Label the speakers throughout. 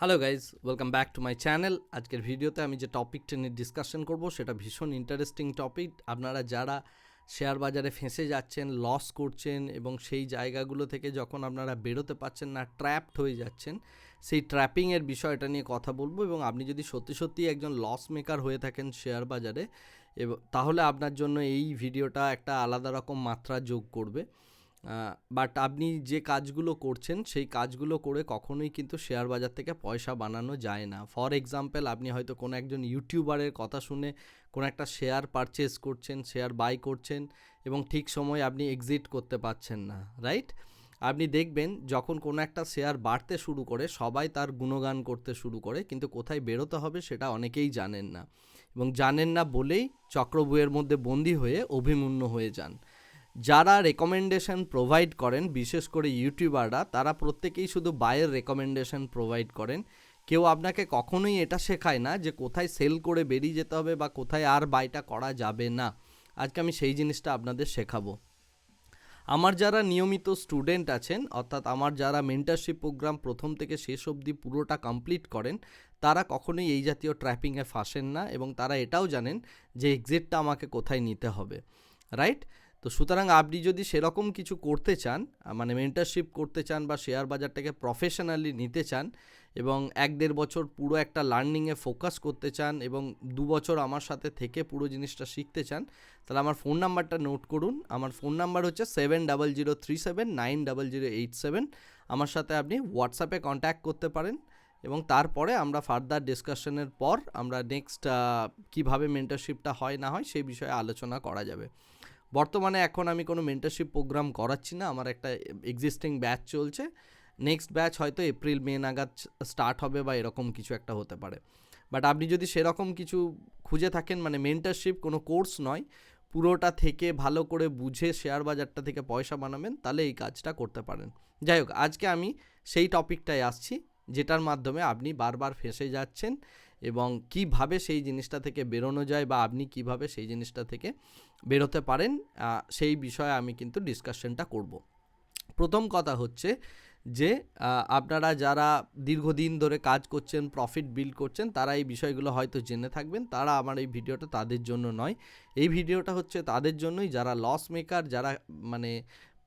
Speaker 1: Hello guys welcome back to my channel আজকের ভিডিওতে আমি যে টপিকটা নিয়ে ডিসকাশন করব, সেটা ভীষণ ইন্টারেস্টিং টপিক আপনারা যারা শেয়ার বাজারে ফেঁসে যাচ্ছেন লস করছেন এবং সেই জায়গাগুলো থেকে যখন আপনারা বেরোতে পারছেন না ট্র্যাপড হয়ে যাচ্ছেন, সেই ট্র্যাপিংয়ের বিষয়টা নিয়ে কথা বলব এবং আপনি যদি সত্যি সত্যি একজন লস মেকার হয়ে থাকেন শেয়ার বাজারে তাহলে আপনার জন্য এই ভিডিওটা একটা আলাদা রকম মাত্রা যোগ করবে। বাট আপনি যে কাজগুলো করছেন, সেই কাজগুলো করে কখনোই কিন্তু শেয়ার বাজার থেকে পয়সা বানানো যায় না। ফর এক্সাম্পল আপনি হয়তো কোনো একজন ইউটিউবারের কথা শুনে কোনো একটা শেয়ার পারচেস করছেন, শেয়ার বাই করছেন এবং ঠিক সময় আপনি এক্সিট করতে পারছেন না রাইট আপনি দেখবেন যখন কোনো একটা শেয়ার বাড়তে শুরু করে, সবাই তার গুণগান করতে শুরু করে, কিন্তু কোথায় বেরোতে হবে সেটা অনেকেই জানেন না। এবং জানেন না বলেই চক্রবুয়ের মধ্যে বন্দি হয়ে অভিমুন্য হয়ে যান। যারা রেকমেন্ডেশন প্রোভাইড করেন, বিশেষ করে ইউটিউবাররা, তারা প্রত্যেকেই শুধু বায়ের রেকমেন্ডেশন প্রোভাইড করেন। কেউ আপনাকে কখনোই এটা শেখায় না যে কোথায় সেল করে বেরিয়ে যেতে হবে বা কোথায় আর বাইটা করা যাবে না। আজকে আমি সেই জিনিসটা আপনাদের শেখাবো। আমার যারা নিয়মিত স্টুডেন্ট আছেন, অর্থাৎ আমার যারা মেন্টারশিপ প্রোগ্রাম প্রথম থেকে শেষ অবধি পুরোটা কমপ্লিট করেন, তারা কখনোই এই জাতীয় ট্র্যাপিংয়ে ফাঁসেন না এবং তারা এটাও জানেন যে এক্সিটটা আমাকে কোথায় নিতে হবে। রাইট তো সুতরাং আপনি যদি সেরকম কিছু করতে চান মানে মেন্টারশিপ করতে চান বা শেয়ার বাজারটাকে প্রফেশনালি নিতে চান এবং এক দেড় বছর পুরো একটা লার্নিংয়ে ফোকাস করতে চান এবং দু বছর আমার সাথে থেকে পুরো জিনিসটা শিখতে চান, তাহলে আমার ফোন নাম্বারটা নোট করুন। আমার ফোন নাম্বার হচ্ছে seven double zero three seven nine double zero eight seven আমার সাথে আপনি হোয়াটসঅ্যাপে কন্ট্যাক্ট করতে পারেন এবং তারপরে আমরা ফার্দার ডিসকাশনের পর আমরা নেক্সট কীভাবে মেন্টারশিপটা হয় না হয় সেই বিষয়ে আলোচনা করা যাবে। বর্তমানে এখন আমি কোনো মেন্টারশিপ প্রোগ্রাম করাচ্ছি না। আমার একটা এক্সিস্টিং ব্যাচ চলছে। নেক্সট ব্যাচ হয়তো এপ্রিল মে নাগাদ স্টার্ট হবে বা এরকম কিছু একটা হতে পারে। বাট আপনি যদি সেরকম কিছু খুঁজে থাকেন মানে মেন্টারশিপ কোনো কোর্স নয়, পুরোটা থেকে ভালো করে বুঝে শেয়ার বাজারটা থেকে পয়সা বানাবেন, তাহলে এই কাজটা করতে পারেন। যাই হোক, আজকে আমি সেই টপিকটায় আসছি, যেটার মাধ্যমে আপনি বারবার ফেসে যাচ্ছেন। এবং কীভাবে সেই জিনিসটা থেকে বেরোনো যায় বা আপনি কীভাবে সেই জিনিসটা থেকে বেরোতে পারেন সেই বিষয়ে আমি কিন্তু ডিসকাশনটা করব। প্রথম কথা হচ্ছে যে আপনারা যারা দীর্ঘদিন ধরে কাজ করছেন প্রফিট বিল্ড করছেন, তারা এই বিষয়গুলো হয়তো জেনে থাকবেন। তারা আমার এই ভিডিওটা তাদের জন্য নয়। এই ভিডিওটা হচ্ছে তাদের জন্যই। যারা লস মেকার যারা মানে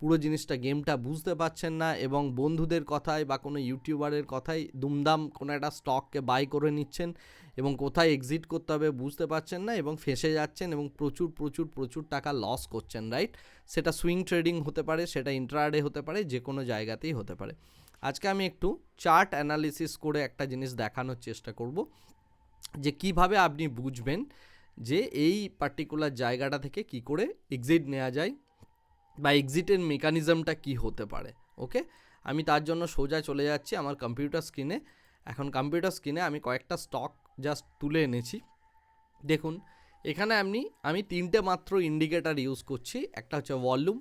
Speaker 1: পুরো জিনিসটা, গেমটা বুঝতে পারছেন না এবং বন্ধুদের কথায় বা কোনো ইউটিউবারের কথায় দুমদাম কোনো একটা স্টককে বাই করে নিচ্ছেন এবং কোথায় এক্সিট করতে হবে বুঝতে পারছেন না এবং ফেসে যাচ্ছেন এবং প্রচুর প্রচুর প্রচুর টাকা লস করছেন রাইট সেটা সুইং ট্রেডিং হতে পারে, সেটা ইন্ট্রাডে হতে পারে, যে কোনো জায়গাতেই হতে পারে। আজকে আমি একটু চার্ট অ্যানালিসিস করে একটা জিনিস দেখানোর চেষ্টা করব, যে কীভাবে আপনি বুঝবেন যে এই পার্টিকুলার জায়গাটা থেকে কি করে এক্সিট নেওয়া যায় বা এক্সিটের মেকানিজমটা কি হতে পারে ওকে আমি তার জন্য সোজা চলে যাচ্ছি আমার কম্পিউটার স্ক্রিনে এখন কম্পিউটার স্ক্রিনে আমি কয়েকটা স্টক জাস্ট তুলে এনেছি। দেখুন, এখানে আপনি, আমি তিনটে মাত্র ইন্ডিকেটার ইউজ করছি। একটা হচ্ছে ভলিউম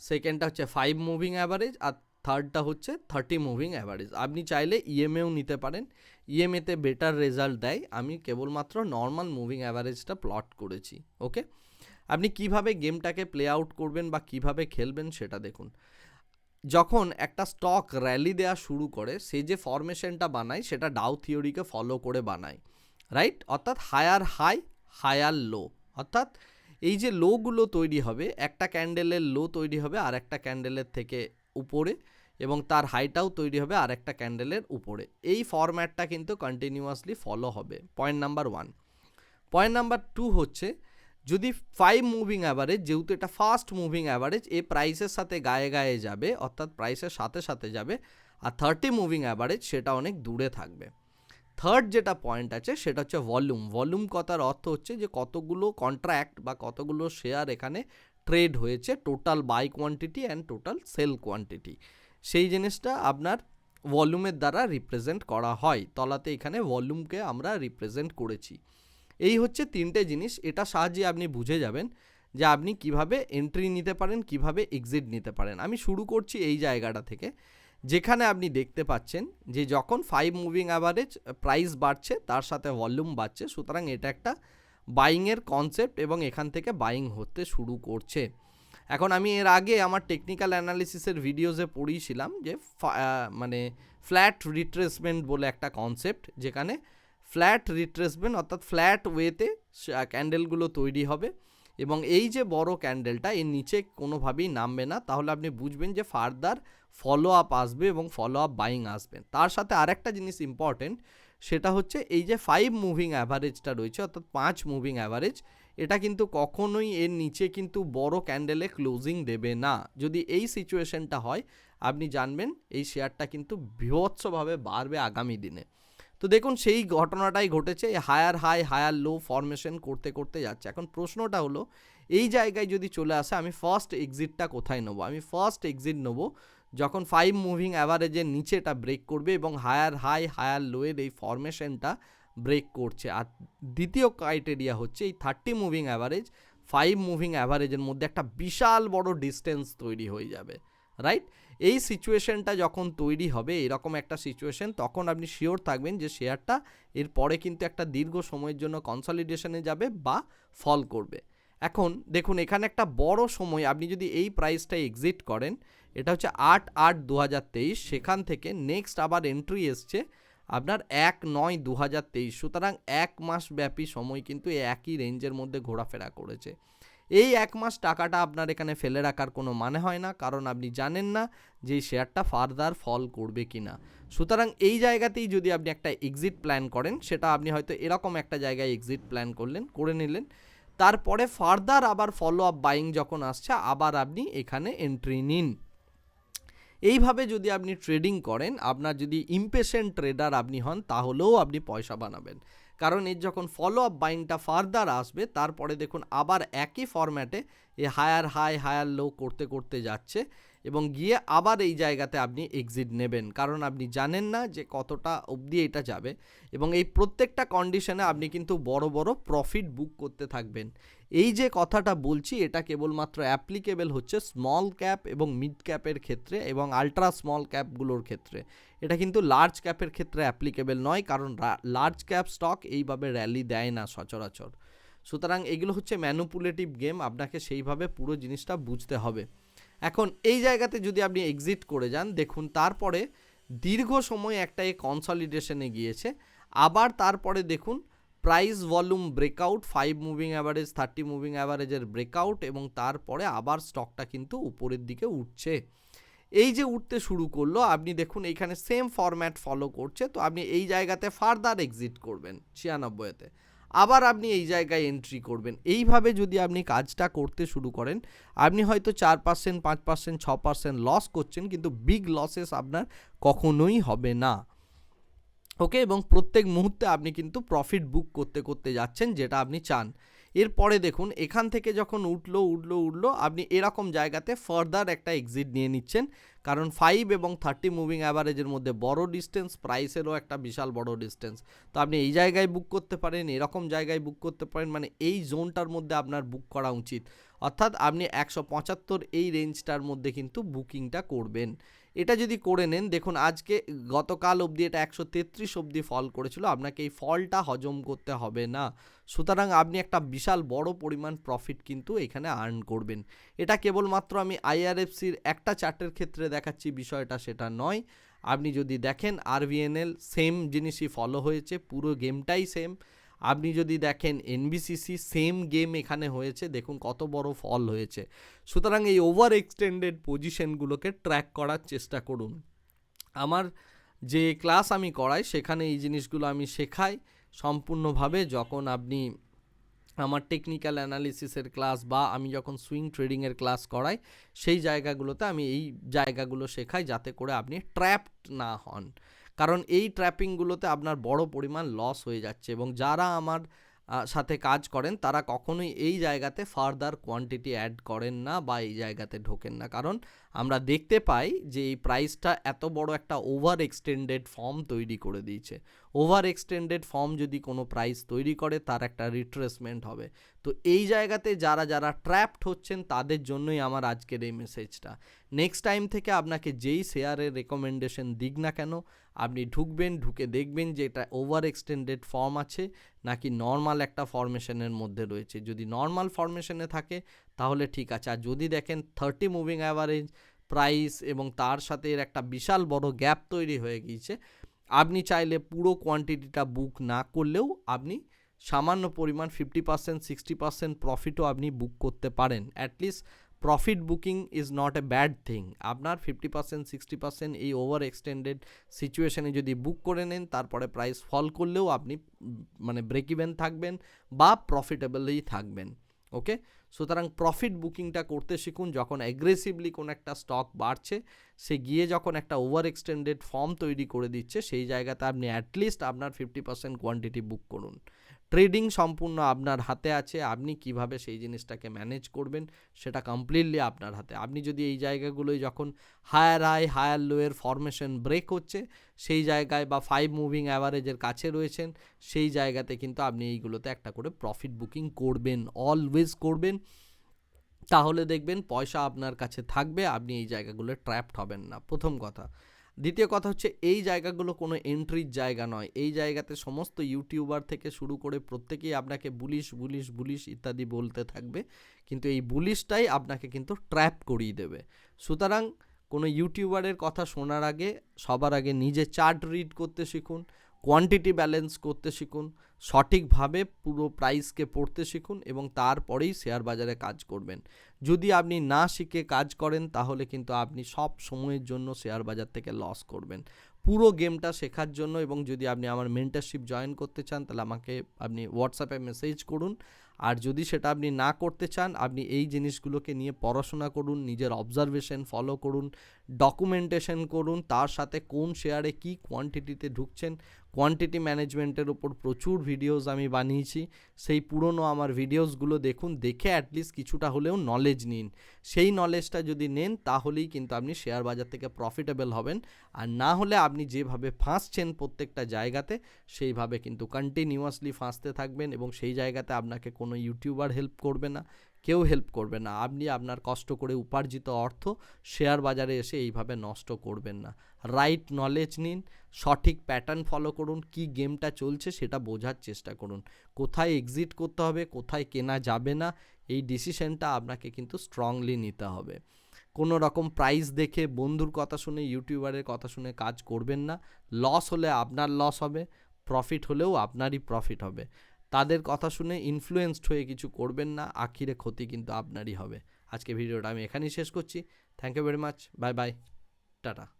Speaker 1: সেকেন্ডটা হচ্ছে ফাইভ মুভিং অ্যাভারেজ আর থার্ডটা হচ্ছে থার্টি মুভিং অ্যাভারেজ আপনি চাইলে ইএমএও নিতে পারেন। ইএমএতে বেটার রেজাল্ট দেয়। আমি কেবলমাত্র নর্মাল মুভিং অ্যাভারেজটা প্লট করেছি ওকে আপনি কীভাবে গেমটাকে প্লে আউট করবেন বা কীভাবে খেলবেন সেটা দেখুন। যখন একটা স্টক র্যালি দেওয়া শুরু করে, সে যে ফরমেশনটা বানায়, সেটা ডাউ থিওরিকে ফলো করে বানায় রাইট অর্থাৎ হায়ার হাই হায়ার লো অর্থাৎ এই যে লোগুলো তৈরি হবে, একটা ক্যান্ডেলের লো তৈরি হবে আর একটা ক্যান্ডেলের থেকে উপরে এবং তার হাইটাও তৈরি হবে আর একটা ক্যান্ডেলের উপরে। এই ফরম্যাটটা কিন্তু কন্টিনিউয়াসলি ফলো হবে। Point number one point number two হচ্ছে যদি ফাইভ মুভিং অ্যাভারেজ যেহেতু এটা ফাস্ট মুভিং অ্যাভারেজ এ প্রাইসের সাথে গায়ে গায়ে যাবে, অর্থাৎ প্রাইসের সাথে সাথে যাবে, আর থার্টি মুভিং অ্যাভারেজ সেটা অনেক দূরে থাকবে। থার্ড যেটা পয়েন্ট আছে, সেটা হচ্ছে ভলিউম ভলিউম কথার অর্থ হচ্ছে যে কতগুলো কন্ট্রাক্ট বা কতগুলো শেয়ার এখানে ট্রেড হয়েছে total buy quantity and total sell quantity সেই জিনিসটা আপনার ভলিউমের দ্বারা রিপ্রেজেন্ট করা হয়। তলাতে এখানে ভলিউমকে আমরা রিপ্রেজেন্ট করেছি। এই হচ্ছে তিনটে জিনিস এটা সাহায্যে আপনি বুঝে যাবেন যে আপনি কীভাবে এন্ট্রি নিতে পারেন, কীভাবে এক্সিট নিতে পারেন। আমি শুরু করছি এই জায়গাটা থেকে, যেখানে আপনি দেখতে পাচ্ছেন যে যখন ফাইভ মুভিং অ্যাভারেজ প্রাইস বাড়ছে, তার সাথে ভলিউম বাড়ছে, সুতরাং এটা একটা বাইংয়ের কনসেপ্ট এবং এখান থেকে বাইং হতে শুরু করছে। এখন আমি এর আগে আমার টেকনিক্যাল অ্যানালিসিসের ভিডিওসে পড়িয়েছিলাম যে মানে ফ্ল্যাট রিট্রেসমেন্ট বলে একটা কনসেপ্ট যেখানে ফ্ল্যাট রিট্রেসমেন্ট, অর্থাৎ ফ্ল্যাট ওয়েতে ক্যান্ডেলগুলো তৈরি হবে। এবং এই যে বড় ক্যান্ডেলটা, এর নিচে কোনোভাবেই নামবে না। তাহলে আপনি বুঝবেন যে ফার্দার ফলো আপ আসবে এবং ফলো আপ বাইং আসবে। তার সাথে আরেকটা জিনিস ইম্পর্টেন্ট সেটা হচ্ছে এই যে ফাইভ মুভিং অ্যাভারেজটা রয়েছে, অর্থাৎ পাঁচ মুভিং অ্যাভারেজ এটা কিন্তু কখনোই এর নিচে কিন্তু বড় ক্যান্ডেলে ক্লোজিং দেবে না। যদি এই সিচুয়েশনটা হয়, আপনি জানবেন এই শেয়ারটা কিন্তু বৃহৎসভাবে বাড়বে আগামী দিনে। তো দেখুন, সেই ঘটনাটাই ঘটেছে higher high higher low formation করতে করতে যাচ্ছে। এখন প্রশ্নটা হলো, এই জায়গায় যদি চলে আসে, আমি ফার্স্ট এক্সিটটা কোথায় নেব? আমি ফার্স্ট এক্সিট নেব যখন ফাইভ মুভিং অ্যাভারেজের নিচেটা ব্রেক করবে এবং হায়ার হাই হায়ার লোয়ের এই ফরমেশনটা ব্রেক করছে। আর দ্বিতীয় ক্রাইটেরিয়া হচ্ছে, এই thirty moving average five moving অ্যাভারেজের মধ্যে একটা বিশাল বড় ডিস্টেন্স তৈরি হয়ে যাবে রাইট এই সিচুয়েশনটা যখন তৈরি হবে, এরকম একটা সিচুয়েশন তখন আপনি শিওর থাকবেন যে শেয়ারটা এরপরে কিন্তু একটা দীর্ঘ সময়ের জন্য কনসলিডেশনে যাবে বা ফল করবে। এখন দেখুন, এখানে একটা বড় সময়, আপনি যদি এই প্রাইসটা এক্সিট করেন, এটা হচ্ছে আট আট দু সেখান থেকে নেক্সট আবার এন্ট্রি এসছে আপনার এক নয় দু সুতরাং এক মাস ব্যাপী সময় কিন্তু একই রেঞ্জের মধ্যে ঘোরাফেরা করেছে। এই এক মাস টাকাটা আপনার এখানে ফেলে রাখার কোনো মানে হয় না, কারণ আপনি জানেন না যে শেয়ারটা ফার্দার ফল করবে কি না সুতরাং এই জায়গাতেই যদি আপনি একটা এক্সিট প্ল্যান করেন, সেটা আপনি হয়তো এরকম একটা জায়গায় এক্সিট প্ল্যান করলেন, করে নিলেন। তারপরে ফার্দার আবার ফলো আপ বাইং যখন আসছে, আবার আপনি এখানে এন্ট্রি নিন। এইভাবে যদি আপনি ট্রেডিং করেন, আপনার যদি ইম্পেশেন্ট ট্রেডার আপনি হন, তাহলেও আপনি পয়সা বানাবেন। কারণ এর যখন ফলো আপ বাইনটা ফার্দার আসবে, তারপরে দেখুন আবার একই ফরম্যাটে এ হায়ার হাই হায়ার লো করতে করতে যাচ্ছে। এবং গিয়ে আবার এই জায়গাতে আপনি এক্সিট নেবেন। কারণ আপনি জানেন না যে কতটা অবধি এটা যাবে এবং এই প্রত্যেকটা কন্ডিশনে আপনি কিন্তু বড় বড় প্রফিট বুক করতে থাকবেন। এই যে কথাটা বলছি, এটা কেবলমাত্র অ্যাপ্লিকেবল হচ্ছে স্মল ক্যাপ এবং মিড ক্যাপের ক্ষেত্রে এবং আলট্রা স্মল ক্যাপগুলোর ক্ষেত্রে। এটা কিন্তু লার্জ ক্যাপের ক্ষেত্রে অ্যাপ্লিকেবল নয়, কারণ লার্জ ক্যাপ স্টক এইভাবে র্যালি দেয় না সচরাচর। সুতরাং এগুলো হচ্ছে ম্যানুপুলেটিভ গেম আপনাকে সেইভাবে পুরো জিনিসটা বুঝতে হবে। এখন এই জায়গাতে যদি আপনি এক্সিট করে যান, দেখুন তারপরে দীর্ঘ সময় একটা এই কনসলিডেশনে গিয়েছে। আবার তারপরে দেখুন price volume breakout five moving average thirty moving অ্যাভারেজের breakout এবং তারপরে আবার স্টকটা কিন্তু উপরের দিকে উঠছে। এই যে উঠতে শুরু করল, আপনি দেখুন এইখানে সেম ফরম্যাট ফলো করছে, তো আপনি এই জায়গাতে ফার্দার এক্সিট করবেন ছিয়ানব্বইতে। আবার আপনি এই জায়গায় এন্ট্রি করবেন। এইভাবে যদি আপনি কাজটা করতে শুরু করেন, আপনি হয়তো চার পার্সেন্ট পাঁচ পার্সেন্ট ছ পার্সেন্ট লস করছেন, কিন্তু বিগ লসেস আপনার কখনোই হবে না। ওকে এবং প্রত্যেক মুহূর্তে আপনি কিন্তু প্রফিট বুক করতে করতে যাচ্ছেন যেটা আপনি চান। এরপরে দেখুন, এখান থেকে যখন উঠল উঠল উঠল, আপনি এরকম জায়গাতে ফার্দার একটা এক্সিট নিয়ে নিচ্ছেন। কারণ ফাইভ এবং থার্টি মুভিং অ্যাভারেজের মধ্যে বড় ডিস্টেন্স প্রাইসেরও একটা বিশাল বড় ডিস্টেন্স তো আপনি এই জায়গায় বুক করতে পারেন, এরকম জায়গায় বুক করতে পারেন মানে এই জোনটার মধ্যে আপনার বুক করা উচিত। অর্থাৎ আপনি একশো পঁচাত্তর এই রেঞ্জটার মধ্যে কিন্তু বুকিংটা করবেন। এটা যদি করে নেন, দেখুন আজকে গতকাল অবধি এটা একশো তেত্রিশ অবধি ফল করেছিল, আপনাকে এই ফলটা হজম করতে হবে না। সুতরাং আপনি একটা বিশাল বড় পরিমাণ প্রফিট কিন্তু এখানে আর্ন করবেন। এটা কেবলমাত্র আমি আইআরএফসির একটা চার্টের ক্ষেত্রে দেখাচ্ছি, বিষয়টা সেটা নয়। আপনি যদি দেখেন আরভিএনএল সেম জিনিসই ফলো হয়েছে, পুরো গেমটাই সেম আপনি যদি দেখেন এনবিসিসি সেম গেম এখানে হয়েছে, দেখুন কত বড় ফল হয়েছে। সুতরাং এই ওভার এক্সটেন্ডেড পজিশনগুলোকে ট্র্যাক করার চেষ্টা করুন। আমার যে ক্লাস আমি করাই, সেখানে এই জিনিসগুলো আমি শেখাই সম্পূর্ণভাবে। যখন আপনি আমার টেকনিক্যাল অ্যানালিসিসের ক্লাস বা আমি যখন সুইং ট্রেডিংয়ের ক্লাস করাই, সেই জায়গাগুলোতে আমি এই জায়গাগুলো শেখাই যাতে করে আপনি ট্র্যাপড না হন। কারণ এই ট্র্যাপিংগুলোতে আপনার বড় পরিমাণ লস হয়ে যাচ্ছে এবং যারা আমার সাথে কাজ করেন তারা কখনোই এই জায়গাতে ফার্দার কোয়ান্টিটি অ্যাড করেন না বা এই জায়গাতে ঢোকেন না। কারণ আমরা দেখতে পাই যে এই প্রাইসটা এত বড় একটা ওভার এক্সটেন্ডেড ফর্ম তৈরি করে দিয়েছে। ওভার এক্সটেন্ডেড ফর্ম যদি কোনো প্রাইস তৈরি করে, তার একটা রিট্রেসমেন্ট হবে। তো এই জায়গাতে যারা যারা ট্র্যাপড হচ্ছেন, তাদের জন্যই আমার আজকের এই মেসেজটা নেক্সট টাইম থেকে আপনাকে যেই শেয়ারের রেকমেন্ডেশন দিক না কেন, আপনি ঢুকবেন, ঢুকে দেখবেন যে এটা ওভার এক্সটেন্ডেড ফর্ম আছে, নাকি নর্মাল একটা ফরমেশনের মধ্যে রয়েছে। যদি নর্মাল ফরমেশনে থাকে তাহলে ঠিক আছে। আর যদি দেখেন থার্টি মুভিং অ্যাভারেজ প্রাইস এবং তার সাথে এর একটা বিশাল বড় গ্যাপ তৈরি হয়ে গিয়েছে, আপনি চাইলে পুরো কোয়ান্টিটিটা বুক না করলেও আপনি সামান্য পরিমাণ ফিফটি পার্সেন্ট সিক্সটি পার্সেন্ট প্রফিটও আপনি বুক করতে পারেন। At least profit booking is not a bad thing আপনার ফিফটি পার্সেন্ট সিক্সটি পার্সেন্ট এই ওভার এক্সটেন্ডেড সিচুয়েশনে যদি বুক করে নেন, তারপরে প্রাইস ফল করলেও আপনি মানে ব্রেক ইভেন থাকবেন বা প্রফিটেবলই থাকবেন। ওকে সুতরাং প্রফিট বুকিংটা করতে শিখুন, যখন অ্যাগ্রেসিভলি কোনো একটা স্টক বাড়ছে, সে গিয়ে যখন একটা ওভার এক্সটেন্ডেড ফর্ম তৈরি করে দিচ্ছে, সেই জায়গাতে আপনি অ্যাটলিস্ট আপনার ফিফটি পার্সেন্ট কোয়ান্টিটি বুক করুন। ট্রেডিং সম্পূর্ণ আপনার হাতে আছে, আপনি কীভাবে সেই জিনিসটাকে ম্যানেজ করবেন সেটা কমপ্লিটলি আপনার হাতে। আপনি যদি এই জায়গাগুলোয় যখন higher high higher লোয়ের formation break হচ্ছে, সেই জায়গায় বা ফাইভ মুভিং অ্যাভারেজের কাছে রয়েছেন, সেই জায়গাতে কিন্তু আপনি এইগুলোতে একটা করে প্রফিট বুকিং করবেন অলওয়েজ করবেন। তাহলে দেখবেন পয়সা আপনার কাছে থাকবে, আপনি এই জায়গাগুলো ট্র্যাপড হবেন না। প্রথম কথা। দ্বিতীয় কথা হচ্ছে, এই জায়গাগুলো কোনো এন্ট্রির জায়গা নয়। এই জায়গাতে সমস্ত ইউটিউবার থেকে শুরু করে প্রত্যেকেই আপনাকে বুলিশ বুলিশ বুলিশ ইত্যাদি বলতে থাকবে। কিন্তু এই বুলিশটাই আপনাকে কিন্তু ট্র্যাপ করিয়ে দেবে। সুতরাং কোনো ইউটিউবারের কথা শোনার আগে, সবার আগে নিজে চার্ট রিড করতে শিখুন। কোয়ান্টিটি ব্যালেন্স করতে শিখুন, সঠিকভাবে পুরো প্রাইসকে পড়তে শিখুন এবং তারপরেই শেয়ার বাজারে কাজ করবেন। যদি আপনি না শিখে কাজ করেন, তাহলে কিন্তু আপনি সব সময়ের জন্য শেয়ার বাজার থেকে লস করবেন। পুরো গেমটা শেখার জন্য এবং যদি আপনি আমার মেন্টারশিপ জয়েন করতে চান, তাহলে আমাকে আপনি হোয়াটসঅ্যাপে মেসেজ করুন। আর যদি সেটা আপনি না করতে চান, আপনি এই জিনিসগুলোকে নিয়ে পড়াশোনা করুন, নিজের অবজারভেশন ফলো করুন ডকুমেন্টেশন করুন, তার সাথে কোন শেয়ারে কী কোয়ান্টিটিতে ঢুকছেন কোয়ান্টিটি ম্যানেজমেন্টের ওপর প্রচুর ভিডিওস আমি বানিয়েছি। সেই পুরনো আমার ভিডিওসগুলো দেখুন, দেখে অ্যাটলিস্ট কিছুটা হলেও নলেজ নিন। সেই নলেজটা যদি নেন, তাহলেই কিন্তু আপনি শেয়ার বাজার থেকে প্রফিটেবল হবেন। আর না হলে আপনি যেভাবে ফাঁসছেন প্রত্যেকটা জায়গাতে, সেইভাবে কিন্তু কন্টিনিউয়াসলি ফাঁসতে থাকবেন এবং সেই জায়গাতে আপনাকে কোনো ইউটিউবার হেল্প করবে না। কেউ হেল্প করবে না। আপনি আপনার কষ্ট করে উপার্জিত অর্থ শেয়ার বাজারে এসে এইভাবে নষ্ট করবেন না। রাইট নলেজ নিন, সঠিক প্যাটার্ন ফলো করুন, কি গেমটা চলছে সেটা বোঝার চেষ্টা করুন। কোথায় এক্সিট করতে হবে, কোথায় কেনা যাবে না, এই ডিসিশনটা আপনাকে কিন্তু স্ট্রংলি নিতে হবে। কোনো রকম প্রাইস দেখে বন্ধুর কথা শুনে ইউটিউবারের কথা শুনে কাজ করবেন না। লস হলে আপনার লস হবে প্রফিট হলেও আপনারই প্রফিট হবে। তাদের কথা শুনে ইনফ্লুয়েসড হয়ে কিছু করবেন না, আখিরে ক্ষতি কিন্তু আপনারই হবে। আজকে ভিডিওটা আমি এখানেই শেষ করছি। Thank you very much bye bye tata.